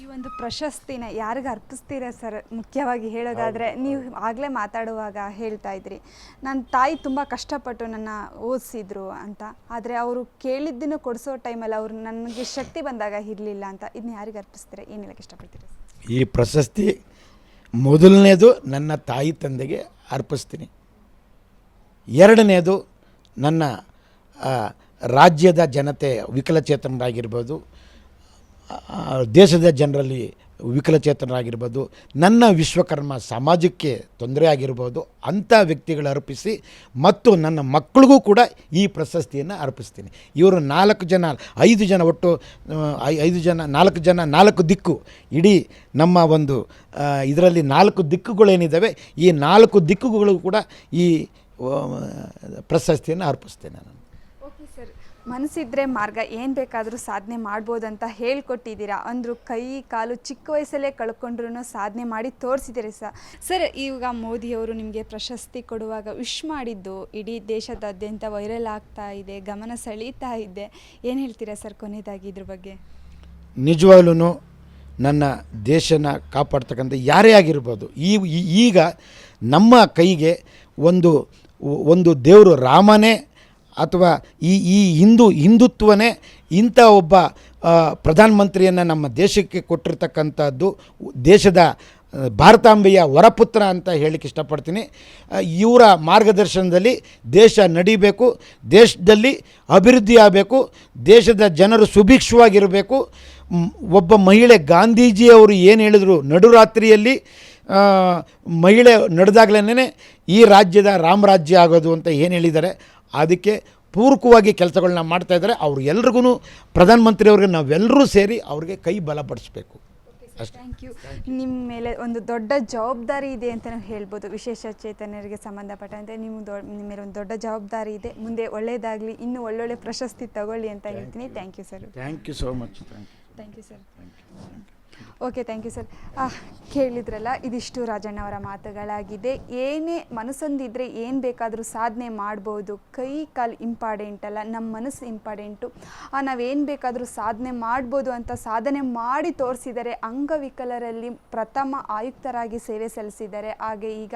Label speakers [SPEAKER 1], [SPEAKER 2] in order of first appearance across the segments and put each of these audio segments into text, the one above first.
[SPEAKER 1] ಈ ಒಂದು ಪ್ರಶಸ್ತಿನ ಯಾರಿಗೆ ಅರ್ಪಿಸ್ತೀರಾ ಸರ್? ಮುಖ್ಯವಾಗಿ ಹೇಳೋದಾದರೆ ನೀವು ಆಗಲೇ ಮಾತಾಡುವಾಗ ಹೇಳ್ತಾ ಇದ್ರಿ. ನನ್ನ ತಾಯಿ ತುಂಬ ಕಷ್ಟಪಟ್ಟು ನನ್ನ ಓದಿಸಿದ್ರು ಅಂತ. ಆದರೆ ಅವರು ಕೇಳಿದ್ದನ್ನು ಕೊಡಿಸೋ ಟೈಮಲ್ಲಿ ಅವರು ನನಗೆ ಶಕ್ತಿ ಬಂದಾಗ ಇರಲಿಲ್ಲ ಅಂತ. ಇದನ್ನ ಯಾರಿಗೆ ಅರ್ಪಿಸ್ತೀರಾ? ಏನು ಹೇಳಕ್ಕೆ ಇಷ್ಟಪಡ್ತೀರಾ?
[SPEAKER 2] ಈ ಪ್ರಶಸ್ತಿ ಮೊದಲನೇದು ನನ್ನ ತಾಯಿ ತಂದೆಗೆ ಅರ್ಪಿಸ್ತೀನಿ. ಎರಡನೇದು ನನ್ನ ರಾಜ್ಯದ ಜನತೆ ವಿಕಲಚೇತನರಾಗಿರ್ಬೋದು. ದೇಶದ ಜನರಲ್ಲಿ ವಿಕಲಚೇತನರಾಗಿರ್ಬೋದು, ನನ್ನ ವಿಶ್ವಕರ್ಮ ಸಮಾಜಕ್ಕೆ ತೊಂದರೆ ಆಗಿರ್ಬೋದು ಅಂಥ ವ್ಯಕ್ತಿಗಳು ಅರ್ಪಿಸಿ ಮತ್ತು ನನ್ನ ಮಕ್ಕಳಿಗೂ ಕೂಡ ಈ ಪ್ರಶಸ್ತಿಯನ್ನು ಅರ್ಪಿಸ್ತೀನಿ. ಇವರು ನಾಲ್ಕು ಜನ, ಐದು ಜನ ಒಟ್ಟು ಐದು ಜನ, ನಾಲ್ಕು ಜನ, ನಾಲ್ಕು ದಿಕ್ಕು, ಇಡೀ ನಮ್ಮ ಒಂದು ಇದರಲ್ಲಿ ನಾಲ್ಕು ದಿಕ್ಕುಗಳೇನಿದ್ದಾವೆ, ಈ ನಾಲ್ಕು ದಿಕ್ಕುಗಳು ಕೂಡ ಈ ಪ್ರಶಸ್ತಿಯನ್ನು ಅರ್ಪಿಸ್ತೇನೆ ನಾನು.
[SPEAKER 1] ಮನಸ್ಸಿದ್ರೆ ಮಾರ್ಗ, ಏನು ಬೇಕಾದರೂ ಸಾಧನೆ ಮಾಡ್ಬೋದಂತ ಹೇಳ್ಕೊಟ್ಟಿದ್ದೀರಾ? ಅಂದರು ಕೈ, ಕಾಲು ಚಿಕ್ಕ ವಯಸ್ಸಲ್ಲೇ ಕಳ್ಕೊಂಡ್ರು ಸಾಧನೆ ಮಾಡಿ ತೋರಿಸಿದ್ದೀರಿ ಸರ್ ಸರ್ ಈಗ ಮೋದಿಯವರು ನಿಮಗೆ ಪ್ರಶಸ್ತಿ ಕೊಡುವಾಗ ವಿಶ್ ಮಾಡಿದ್ದು ಇಡೀ ದೇಶದಾದ್ಯಂತ ವೈರಲ್ ಆಗ್ತಾ ಇದೆ, ಗಮನ ಸೆಳೀತಾ ಇದೆ. ಏನು ಹೇಳ್ತೀರಾ ಸರ್ ಕೊನೆಯದಾಗಿ ಇದ್ರ ಬಗ್ಗೆ?
[SPEAKER 2] ನಿಜವಾಗ್ಲೂ ನನ್ನ ದೇಶನ ಕಾಪಾಡ್ತಕ್ಕಂಥ ಯಾರೇ ಆಗಿರ್ಬೋದು, ಈ, ಈ- ಈಗ ನಮ್ಮ ಕೈಗೆ ಒಂದು ಒಂದು ದೇವರು ರಾಮನೇ ಅಥವಾ ಈ ಈ ಹಿಂದೂ ಹಿಂದುತ್ವನೇ ಇಂಥ ಒಬ್ಬ ಪ್ರಧಾನಮಂತ್ರಿಯನ್ನು ನಮ್ಮ ದೇಶಕ್ಕೆ ಕೊಟ್ಟಿರ್ತಕ್ಕಂಥದ್ದು ದೇಶದ ಭಾರತಾಂಬೆಯ ವರಪುತ್ರ ಅಂತ ಹೇಳಲಿಕ್ಕೆ ಇಷ್ಟಪಡ್ತೀನಿ. ಇವರ ಮಾರ್ಗದರ್ಶನದಲ್ಲಿ ದೇಶ ನಡಿಬೇಕು, ದೇಶದಲ್ಲಿ ಅಭಿವೃದ್ಧಿ ಆಗಬೇಕು, ದೇಶದ ಜನರು ಸುಭಿಕ್ಷವಾಗಿರಬೇಕು. ಒಬ್ಬ ಮಹಿಳೆ ಗಾಂಧೀಜಿಯವರು ಏನು ಹೇಳಿದರು ನಡುರಾತ್ರಿಯಲ್ಲಿ ಮಹಿಳೆ ನಡೆದಾಗಲೇ ಈ ರಾಜ್ಯದ ರಾಮರಾಜ್ಯ ಆಗೋದು ಅಂತ ಏನು ಹೇಳಿದ್ದಾರೆ. ಅದಕ್ಕೆ ಪೂರಕವಾಗಿ ಕೆಲಸಗಳನ್ನ ಮಾಡ್ತಾ ಇದ್ದಾರೆ. ಅವ್ರು ಎಲ್ರಿಗೂ ಪ್ರಧಾನಮಂತ್ರಿಯವ್ರಿಗೆ ನಾವೆಲ್ಲರೂ ಸೇರಿ ಅವ್ರಿಗೆ ಕೈ ಬಲಪಡಿಸ್ಬೇಕು. ಅಷ್ಟೇ
[SPEAKER 1] ಥ್ಯಾಂಕ್ ಯು ನಿಮ್ಮ ಮೇಲೆ ಒಂದು ದೊಡ್ಡ ಜವಾಬ್ದಾರಿ ಇದೆ ಅಂತ ನಾವು ಹೇಳ್ಬೋದು. ವಿಶೇಷ ಚೇತನರಿಗೆ ಸಂಬಂಧಪಟ್ಟಂತೆ ನಿಮ್ಮ ದೊ ನಿಮ್ಮ ಮೇಲೆ ಒಂದು ದೊಡ್ಡ ಜವಾಬ್ದಾರಿ ಇದೆ. ಮುಂದೆ ಒಳ್ಳೆಯದಾಗಲಿ ಇನ್ನೂ ಒಳ್ಳೊಳ್ಳೆ ಪ್ರಶಸ್ತಿ ತಗೊಳ್ಳಿ ಅಂತ ಹೇಳ್ತೀನಿ. Thank you sir
[SPEAKER 2] thank you so much thank you
[SPEAKER 1] thank you sir okay thank you sir ಕೇಳಿದ್ರಲ್ಲ ಇದಿಷ್ಟು ರಾಜಣ್ಣವರ ಮಾತುಗಳಾಗಿದೆ. ಏನೇ ಮನಸ್ಸೊಂದಿದ್ರೆ ಏನು ಬೇಕಾದರೂ ಸಾಧನೆ ಮಾಡ್ಬೋದು. ಕೈ ಕಾಲು ಇಂಪಾರ್ಟೆಂಟ್ ಅಲ್ಲ ನಮ್ಮ ಮನಸ್ಸು ಇಂಪಾರ್ಟೆಂಟು. ನಾವೇನು ಬೇಕಾದರೂ ಸಾಧನೆ ಮಾಡ್ಬೋದು ಅಂತ ಸಾಧನೆ ಮಾಡಿ ತೋರಿಸಿದರೆ ಅಂಗವಿಕಲರಲ್ಲಿ ಪ್ರಥಮ ಆಯುಕ್ತರಾಗಿ ಸೇವೆ ಸಲ್ಲಿಸಿದ್ದಾರೆ ಹಾಗೆ ಈಗ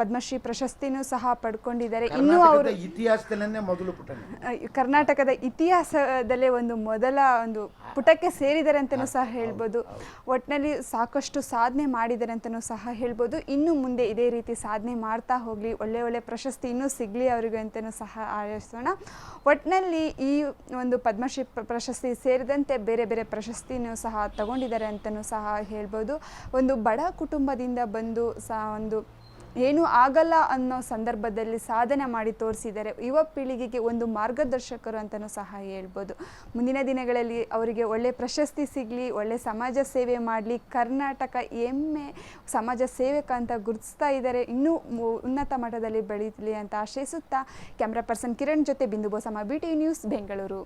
[SPEAKER 1] ಪದ್ಮಶ್ರೀ ಪ್ರಶಸ್ತಿನೂ ಸಹ ಪಡ್ಕೊಂಡಿದ್ದಾರೆ. ಇನ್ನೂ ಅವರು
[SPEAKER 2] ಇತಿಹಾಸದಲ್ಲೇ ಮೊದಲು
[SPEAKER 1] ಕರ್ನಾಟಕದ ಇತಿಹಾಸದಲ್ಲೇ ಒಂದು ಮೊದಲ ಒಂದು ಪುಟಕ್ಕೆ ಸೇರಿದ್ದಾರೆ ಅಂತಲೂ ಸಹ ಹೇಳ್ಬೋದು. ಒಟ್ಟಿನಲ್ಲಿ ಸಾಕಷ್ಟು ಸಾಧನೆ ಮಾಡಿದ್ದಾರೆ ಅಂತಲೂ ಸಹ ಹೇಳ್ಬೋದು. ಇನ್ನು ಮುಂದೆ ಇದೇ ರೀತಿ ಸಾಧನೆ ಮಾಡ್ತಾ ಹೋಗಲಿ ಒಳ್ಳೆ ಒಳ್ಳೆ ಪ್ರಶಸ್ತಿ ಇನ್ನೂ ಸಿಗಲಿ ಅವರಿಗೆ ಅಂತಲೂ ಸಹ ಆಯೋಜಿಸೋಣ. ಒಟ್ಟಿನಲ್ಲಿ ಈ ಒಂದು ಪದ್ಮಶ್ರೀ ಪ್ರಶಸ್ತಿ ಸೇರಿದಂತೆ ಬೇರೆ ಬೇರೆ ಪ್ರಶಸ್ತಿನೂ ಸಹ ತಗೊಂಡಿದ್ದಾರೆ ಅಂತಲೂ ಸಹ ಹೇಳ್ಬೋದು. ಒಂದು ಬಡ ಕುಟುಂಬದಿಂದ ಬಂದು ಸಹ ಒಂದು ಏನೂ ಆಗಲ್ಲ ಅನ್ನೋ ಸಂದರ್ಭದಲ್ಲಿ ಸಾಧನೆ ಮಾಡಿ ತೋರಿಸಿದರೆ ಯುವ ಪೀಳಿಗೆಗೆ ಒಂದು ಮಾರ್ಗದರ್ಶಕರು ಅಂತಲೂ ಸಹ ಹೇಳ್ಬೋದು. ಮುಂದಿನ ದಿನಗಳಲ್ಲಿ ಅವರಿಗೆ ಒಳ್ಳೆ ಪ್ರಶಸ್ತಿ ಸಿಗಲಿ, ಒಳ್ಳೆ ಸಮಾಜ ಸೇವೆ ಮಾಡಲಿ, ಕರ್ನಾಟಕ ಹೆಮ್ಮೆ ಸಮಾಜ ಸೇವಕ ಅಂತ ಗುರುತಿಸ್ತಾ ಇದ್ದಾರೆ, ಇನ್ನೂ ಉನ್ನತ ಮಟ್ಟದಲ್ಲಿ ಬೆಳೀಲಿ ಅಂತ ಆಶಯಿಸುತ್ತಾ ಕ್ಯಾಮ್ರಾ ಪರ್ಸನ್ ಕಿರಣ್ ಜೊತೆ Bindu Bosamma B T news Bengaluru.